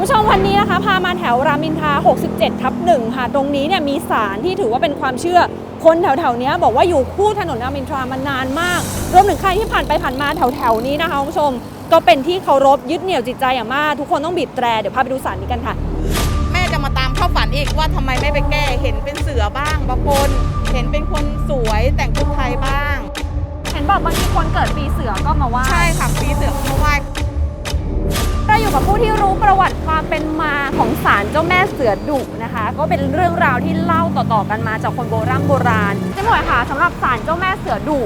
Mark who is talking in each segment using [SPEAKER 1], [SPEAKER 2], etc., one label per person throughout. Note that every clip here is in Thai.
[SPEAKER 1] ผู้ชมวันนี้นะคะพามาแถวรามอินทรา67 ทับหนึ่งค่ะ ตรงนี้เนี่ยมีศาลที่ถือว่าเป็นความเชื่อ คนแถวๆเนี้ยบอกว่าอยู่คู่ถนนรามอินทรามานานมาก รวมถึงใครที่ผ่านไปผ่านมาแถวๆนี้นะคะคุณผู้ชม ก็เป็นที่เคารพยึดเหนี่ยวจิตใจอย่างมาก ทุกคนต้องบีบแตรเดี๋ยวพาไปดูศาลนี้กันค่ะ
[SPEAKER 2] แม่จะมาตามเข้าฝันอีกว่าทำไมไม่ไปแก้เห็นเป็นเสือบ้างบางคนเห็นเป็นคนสวยแต่งชุดไทยบ้าง
[SPEAKER 1] เห็นบอกบางทีคนเกิดปีเสือก็มาไหว้
[SPEAKER 2] ใช่ค่ะปีเสือ
[SPEAKER 1] ประวัติความเป็นมาของศาลเจ้าแม่เสือดุนะคะ ก็เป็นเรื่องราวที่เล่าต่อๆกันมาจากคนโบราณโบราณเจ๊หมวยค่ะสำหรับศาลเจ้าแม่เสือดุ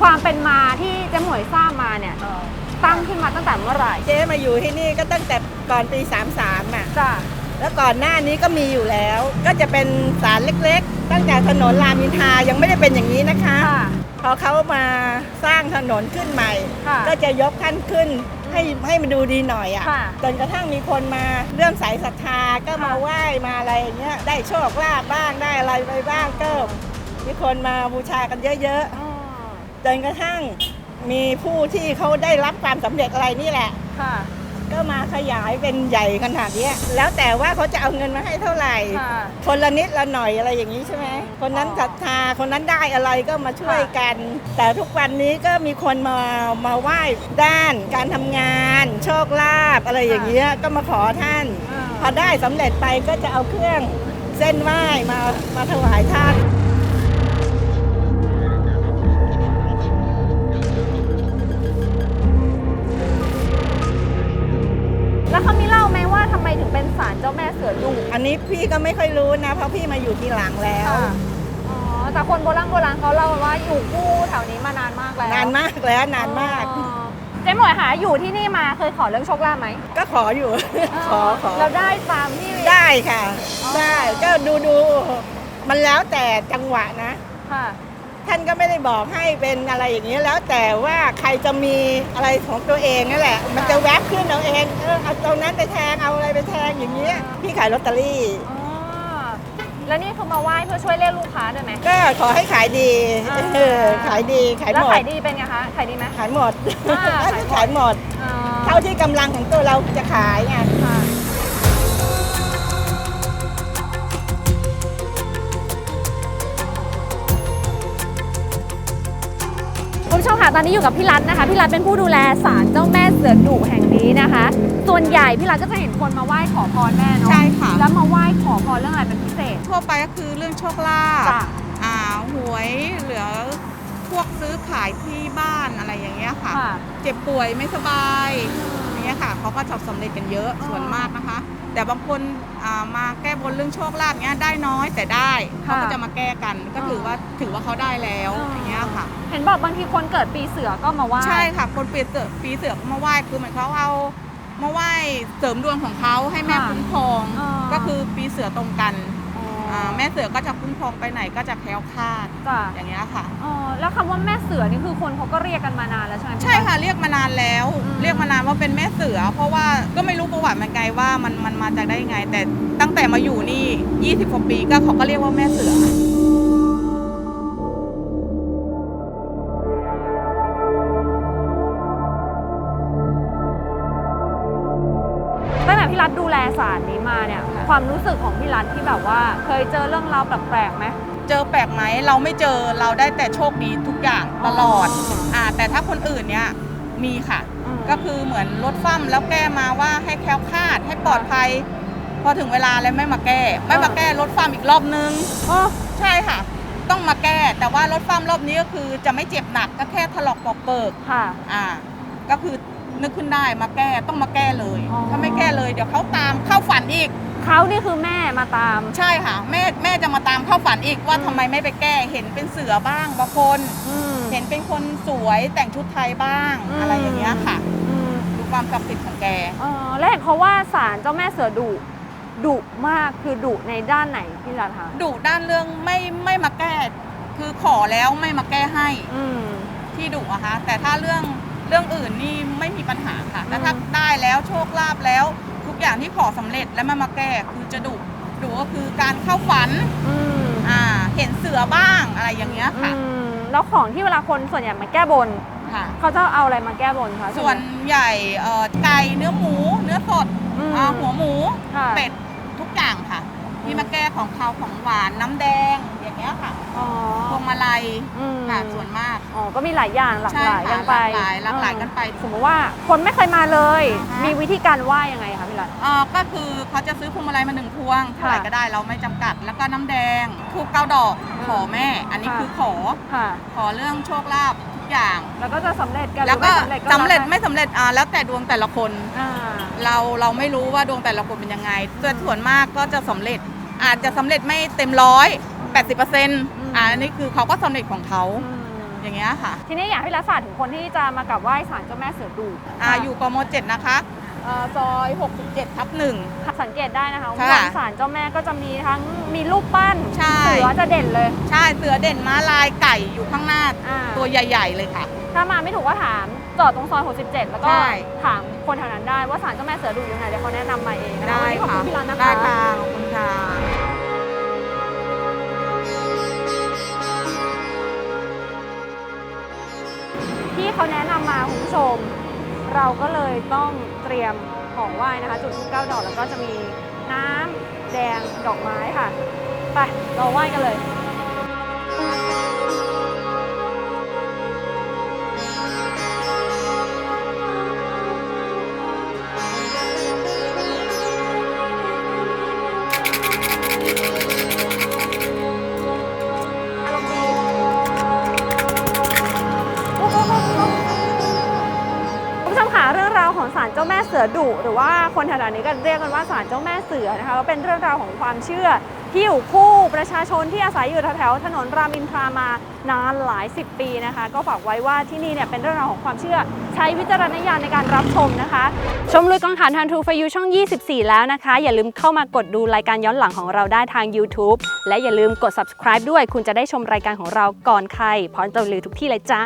[SPEAKER 1] ความเป็นมาที่เจ๊หมวยทราบมาเนี่ยตั้งขึ้นมาตั้งแต่เมื่อไหร่
[SPEAKER 3] เจ๊มาอยู่ที่นี่ก็ตั้งแต่ก่อนปี 33อะ
[SPEAKER 1] จ้ะ
[SPEAKER 3] แล้วก่อนหน้านี้ก็มีอยู่แล้ว ก็จะเป็นศาลเล็กๆ ตั้งแต่ถนนรามอินทรายังไม่ได้เป็นอย่างนี้นะคะ
[SPEAKER 1] ค่ะ
[SPEAKER 3] พอเขามาสร้างถนนขึ้นใหม่
[SPEAKER 1] ค่ะ
[SPEAKER 3] ก็จะยกขั้นขึ้น ให้ให้มันดูดีหน่อย
[SPEAKER 1] ค่ะ
[SPEAKER 3] อะ่ะจนกระทั่งมีคนมาเรื่องสายศรัทธาก็มา
[SPEAKER 1] ค่ะ
[SPEAKER 3] ไหว้มาอะไรอย่างเงี้ยได้โชคลาภบ้างได้อะไรไปบ้างก็มีคนมาบูชากันเยอะ
[SPEAKER 1] อ๋อ
[SPEAKER 3] ๆจนกระทั่งมีผู้ที่เขาได้รับความสำเร็จอะไรนี่แหละ
[SPEAKER 1] ค่ะ
[SPEAKER 3] ก็มาขยายเป็นใหญ่ขนาดเนี้ยแล้วแต่ว่าเขาจะเอาเงินมาให้เท่าไหร่
[SPEAKER 1] ค่ะ
[SPEAKER 3] คนละนิดละหน่อยอะไรอย่างนี้ใช่ไหมคนนั้น
[SPEAKER 1] อ๋อ
[SPEAKER 3] ศรัทธาคนนั้นได้อะไรก็มาช่วย
[SPEAKER 1] ค่ะ
[SPEAKER 3] กัน แต่ทุกวันนี้ก็มีคนมามาไหว้ด้านการทำงาน โชคลาภอะไรอย่างเงี้ยก็มาขอท่าน
[SPEAKER 1] อ่า
[SPEAKER 3] พอได้สำเร็จไปก็จะเอาเครื่องเส้นไหว้มามาถวายท่าน
[SPEAKER 1] แล้วเขามีเล่าไหมว่าทำไมถึงเป็นศาลเจ้าแม่เสือดุ
[SPEAKER 3] อันนี้พี่ก็ไม่ค่อยรู้นะเพราะพี่มาอยู่ทีหลังแล้ว
[SPEAKER 1] ค่ะอ๋อแต่คนโบราณโบราณเขาเล่าว่าอยู่คู่แถวนี้มานานมากแล้ว
[SPEAKER 3] นานมากแล้วนานมาก
[SPEAKER 1] อ๋อเจ๊หมวยหาอยู่ที่นี่มาเคยขอเรื่องโชคลาภไหม
[SPEAKER 3] ก็ขออยู่ ขอขอ
[SPEAKER 1] เราได้ตามที่
[SPEAKER 3] ได้ค่ะ
[SPEAKER 1] อ๋อ
[SPEAKER 3] ได้ก็ดูดูมันแล้วแต่จังหวะนะ
[SPEAKER 1] ค่ะ
[SPEAKER 3] ท่านก็ไม่ได้บอกให้เป็นอะไรอย่างนี้ยแล้วแต่ว่าใครจะมีอะไรของตัวเองนั่นแหละ มันจะแวบขึ้นเอาเองเออเอาตรงนั้นไปแทงเอาอะไรไปแทงอย่างเงี้ยพี่ขายลอตเตอรี่
[SPEAKER 1] อ๋อแล้วนี่คือมาไหว้เพื่อช่วยเรียกลูกค้าด้วยไหม
[SPEAKER 3] ก็ขอให้ขายดี
[SPEAKER 1] อ่า
[SPEAKER 3] เออขายดีขาย
[SPEAKER 1] แล้ว
[SPEAKER 3] หมด
[SPEAKER 1] ขายดีเป็นไงคะขายดีไหม
[SPEAKER 3] ขายหมด
[SPEAKER 1] อ่าขายหมด
[SPEAKER 3] ขายหมด
[SPEAKER 1] อ๋อ
[SPEAKER 3] เท่าที่กำลังของตัวเราจะขายไง
[SPEAKER 1] ค่ะ ชมค่ะ ตอนนี้อยู่กับพี่รัตน์นะคะ พี่รัตน์เป็นผู้ดูแลศาลเจ้าแม่เสือดุแห่งนี้นะคะ ส่วนใหญ่พี่รัตน์ก็จะเห็นคนมาไหว้ขอพรแม่เนาะ
[SPEAKER 2] ใช่ค่ะ
[SPEAKER 1] แล้วมาไหว้ขอพรเรื่องอะไรเป็นพิเศษ
[SPEAKER 2] ทั่วไปก็คือเรื่องโชคลาภ
[SPEAKER 1] จ้ะ
[SPEAKER 2] อ่าหวยเหลือพวกซื้อขายที่บ้านอะไรอย่างเงี้ยค่ะ
[SPEAKER 1] ค่ะ
[SPEAKER 2] เจ็บป่วยไม่สบายอย่างเงี้ยค่ะเขาก็จะสำเร็จกันเยอะ
[SPEAKER 1] อ๋อ
[SPEAKER 2] ส่วนมากนะคะ แต่บางคนอ่ามาแก้บนเรื่องโชคลาภเงี้ยได้น้อยแต่ได้เขาก็จะมาแก้กันก็ถือว่าถือว่าเขาได้แล้วอย่างเงี้ยค่ะ
[SPEAKER 1] เห็นบอกบางทีคนเกิดปีเสือก็มาไหว้
[SPEAKER 2] ใช่ค่ะ คนปีเสือปีเสือก็มาไหว้คือเหมือนเขาเอามาไหว้เสริมดวงของเขาให้แม่คุ้มครองก็คือปีเสือตรงกัน
[SPEAKER 1] อ๋อา
[SPEAKER 2] แม่เสือก็จะคุ้มครองไปไหนก็จะแคล้วคลาด
[SPEAKER 1] จ้ะ
[SPEAKER 2] อย่างเงี้ยค่ะ
[SPEAKER 1] อ๋อแล้วคำว่าแม่เสือนี่คือคนเขาก็เรียกกันมานานแล้วใช่ไหมพี่
[SPEAKER 2] ใช่ค่ะเรียกมานานแล้ว
[SPEAKER 1] อืม
[SPEAKER 2] เรียกมานานว่าเป็นแม่เสือ เพราะว่าก็ไม่รู้ประวัติมันไงว่ามันมันมาจากได้ยังไง แต่ตั้งแต่มาอยู่นี่ 20กว่าปีก็เขาก็เรียกว่าแม่เสือ
[SPEAKER 1] รัฐดูแลศาลนี้มาเนี่ยความรู้สึกของพี่รัฐที่แบบว่า เคยเจอเรื่องราวแปลกๆไหม
[SPEAKER 2] เจอแปลกไหมเราไม่เจอเราได้แต่โชคดีทุกอย่างตลอด
[SPEAKER 1] อ๋ออ่
[SPEAKER 2] อ่าแต่ถ้าคนอื่นเนี่ยมีค่ะ
[SPEAKER 1] ม
[SPEAKER 2] ก็คือเหมือนลดฟั่มแล้วแก้มาว่าให้แคล้วคลาดให้ปลอดภัย พอถึงเวลาแล้วไม่มาแก้ ไม่มาแก้ลดฟั่มอีกรอบนึง
[SPEAKER 1] อ๋อ
[SPEAKER 2] ใช่ค่ะ ต้องมาแก้แต่ว่ารถฟั่มรอบนี้ก็คือจะไม่เจ็บหนักก็แค่ถลอกปอกเปิก
[SPEAKER 1] ค่ะ
[SPEAKER 2] อ่าก็คือ นึกขึ้นได้มาแก้ต้องมาแก้เลย
[SPEAKER 1] อ๋อ
[SPEAKER 2] ถ้าไม่แก้เลยเดี๋ยวเขาตามเข้าฝันอีก
[SPEAKER 1] เขานี่คือแม่มาตาม
[SPEAKER 2] ใช่ค่ะ แม่แม่จะมาตามเข้าฝันอีกว่า
[SPEAKER 1] อืม
[SPEAKER 2] ทำไมไม่ไปแก้เห็นเป็นเสือบ้างบางคน
[SPEAKER 1] อืม
[SPEAKER 2] เห็นเป็นคนสวยแต่งชุดไทยบ้าง
[SPEAKER 1] อืม
[SPEAKER 2] อะไรอย่างเงี้ยค่ะ
[SPEAKER 1] อืม
[SPEAKER 2] ดูความศักดิ์สิทธิ์ของแก
[SPEAKER 1] เออแล้วเห็นเขาว่าศาลเจ้าแม่เสือดุดุมากคือดุในด้านไหนพี่รัฐคะ
[SPEAKER 2] ดุด้านเรื่องไม่ไม่มาแก้ คือขอแล้วไม่มาแก้ให้
[SPEAKER 1] อืม
[SPEAKER 2] ที่ดุอะคะแต่ถ้าเรื่อง เรื่องอื่นนี่ไม่มีปัญหาค่ะแต่ถ้า
[SPEAKER 1] อืม
[SPEAKER 2] ได้แล้วโชคลาภแล้ว ทุกอย่างที่ขอสำเร็จแล้วมันมาแก้คือจะดุดุก็คือการเข้าฝัน
[SPEAKER 1] อืม
[SPEAKER 2] อ่าเห็นเสือบ้างอะไรอย่างเงี้ยค่ะ
[SPEAKER 1] อืมแล้วของที่เวลาคนส่วนใหญ่มาแก้บน
[SPEAKER 2] ค่ะ
[SPEAKER 1] เขาจะเอาอะไรมาแก้บนคะ
[SPEAKER 2] ส่วนใหญ่เอ่อไก่เนื้อหมู เนื้อสด
[SPEAKER 1] อืม
[SPEAKER 2] อ่าหัวหมู
[SPEAKER 1] ค่ะ
[SPEAKER 2] เป็ดทุกอย่างค่ะ ที่มาแก้ของคาวของหวานน้ำแดง อย่างเงี้ยค่ะ
[SPEAKER 1] อ๋อ
[SPEAKER 2] พวงมาลัย
[SPEAKER 1] อืม
[SPEAKER 2] ค่ะส่วนมาก
[SPEAKER 1] อ๋อ ก็มีหลายอย่างหลาก
[SPEAKER 2] ใช่
[SPEAKER 1] หลาย
[SPEAKER 2] ค่ะ
[SPEAKER 1] กันไป
[SPEAKER 2] หลากหลายหลากหลายกันไป
[SPEAKER 1] สมมติว่าคนไม่เคยมาเลย
[SPEAKER 2] อ่าฮะ
[SPEAKER 1] มีวิธีการไหว้ยังไงคะพี่รัต
[SPEAKER 2] เอ่อก็คือเขาจะซื้อพวงมาลัยมาหนึ่งพวงเท่าไหร่
[SPEAKER 1] ค่ะ
[SPEAKER 2] ก็ได้เราไม่จำกัด แล้วก็น้ำแดงทูบเก้าดอกขอแม่ อันนี้
[SPEAKER 1] ค่ะ
[SPEAKER 2] คือขอ
[SPEAKER 1] ค่ะ
[SPEAKER 2] ขอเรื่องโชคลาภทุกอย่าง
[SPEAKER 1] แล้วก็จะสำเร็จกัน
[SPEAKER 2] แล้วก็
[SPEAKER 1] หรือ
[SPEAKER 2] สำเร็จ
[SPEAKER 1] แล้วแต่
[SPEAKER 2] ไม่สำเร็จอ่าแล้วแต่ดวงแต่ละคน
[SPEAKER 1] อ่า
[SPEAKER 2] เราเราไม่รู้ว่าดวงแต่ละคนเป็นยังไงแต่ส่วนมากก็จะสำเร็จอาจจะสำเร็จไม่เต็มร้อย แปดสิบเปอร์เซ็นต์อ่าอันนี้คือเขาก็สำเร็จของเขา
[SPEAKER 1] อืม
[SPEAKER 2] อย่างเงี้ยค่ะ
[SPEAKER 1] ทีนี้อยากให้รัฐฝากถึงคนที่จะมากราบไหว้ศาลเจ้าแม่เสือดุ
[SPEAKER 2] อ่าอยู่กมเจ็ดนะคะเอ่อซอย67ทับหนึ่ง
[SPEAKER 1] สังเกตได้นะคะ
[SPEAKER 2] ค่ะ
[SPEAKER 1] ว่าศาลเจ้าแม่ก็จะมีทั้งมีรูปปั้น
[SPEAKER 2] ใช่
[SPEAKER 1] เสือจะเด่นเลย
[SPEAKER 2] ใช่เสือเด่นม้าลายไก่อยู่ข้างหน้า
[SPEAKER 1] อ่า
[SPEAKER 2] ตัวใหญ่ ๆ เลยค่ะ
[SPEAKER 1] ถ้ามาไม่ถูกก็ถามจอดตรงซอย 67 แล้วก็
[SPEAKER 2] ใช่
[SPEAKER 1] ถามคนแถวนั้นได้ว่าศาลเจ้าแม่เสือดุอยู่ไหนเดี๋ยวเขาแนะนำมาเองนะคะวันนี้ขอบ
[SPEAKER 2] ค่ะ
[SPEAKER 1] คุณพี่รันนะคะ
[SPEAKER 2] ได้ค่ะขอบคุณค่ะ
[SPEAKER 1] เขาแนะนำมาคุณผู้ชม เราก็เลยต้องเตรียมของไหว้นะคะ จุดทูบเก้าดอกแล้วก็จะมีน้ำแดงดอกไม้ค่ะ ไปเราไหว้กันเลย สือดุหรือว่าคนแถวๆนี้ก็เรียกกันว่าศาลเจ้าแม่เสือนะคะก็เป็นเรื่องราวของความเชื่อที่อยู่คู่ประชาชนที่อาศัยอยู่แถวๆถนนรามอินทรามานานหลายสิบปีนะคะ ก็ฝากไว้ว่าที่นี่เนี่ยเป็นเรื่องราวของความเชื่อ ใช้วิจารณญาณในการรับชมนะคะ ชมลุยกองถ่านทันทูฟยูช่อง 24 แล้วนะคะ อย่าลืมเข้ามากดดูรายการย้อนหลังของเราได้ทาง YouTube และอย่าลืมกด subscribe ด้วย คุณจะได้ชมรายการของเราก่อนใครพร้อมจะลือทุกที่เลยจ้า